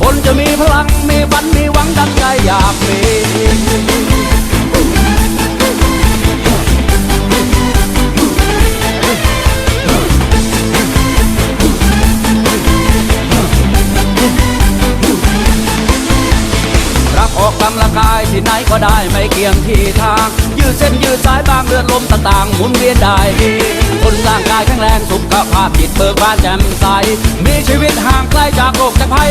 คนจะมีพลังมีฝันมีหวังดังใจอยากมีรักออกกำลังกายที่ไหนก็ได้ไม่เกี่ยงที่ทาง ยืดเส้นยืดสายบางเลือดลมต่างๆหมุนเวียนได้ดีคนร่างกายแข็งแรงสุขภาพจิตเบิกบานแจ่มใส มีชีวิตห่างไกลจากโรคจากภัย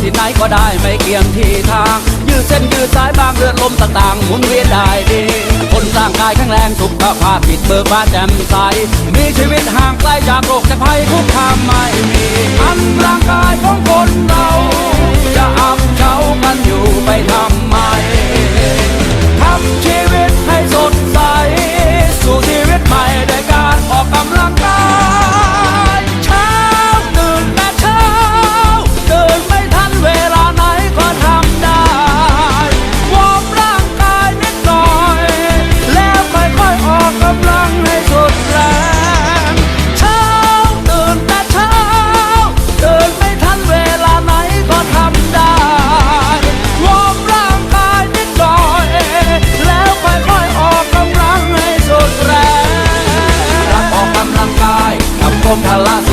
ที่ไหนก็ได้ไม่เกี่ยงที่ทาง ยืดเส้นยืดสายบางเลือดลมต่างๆหมุนเวียนได้ดี คนร่างกายแข็งแรงสุขภาพผิดเบิกบานแจ่มใส มีชีวิตห่างไกลจากโรคจากภัยคุกคามไม่มีอันรัง กั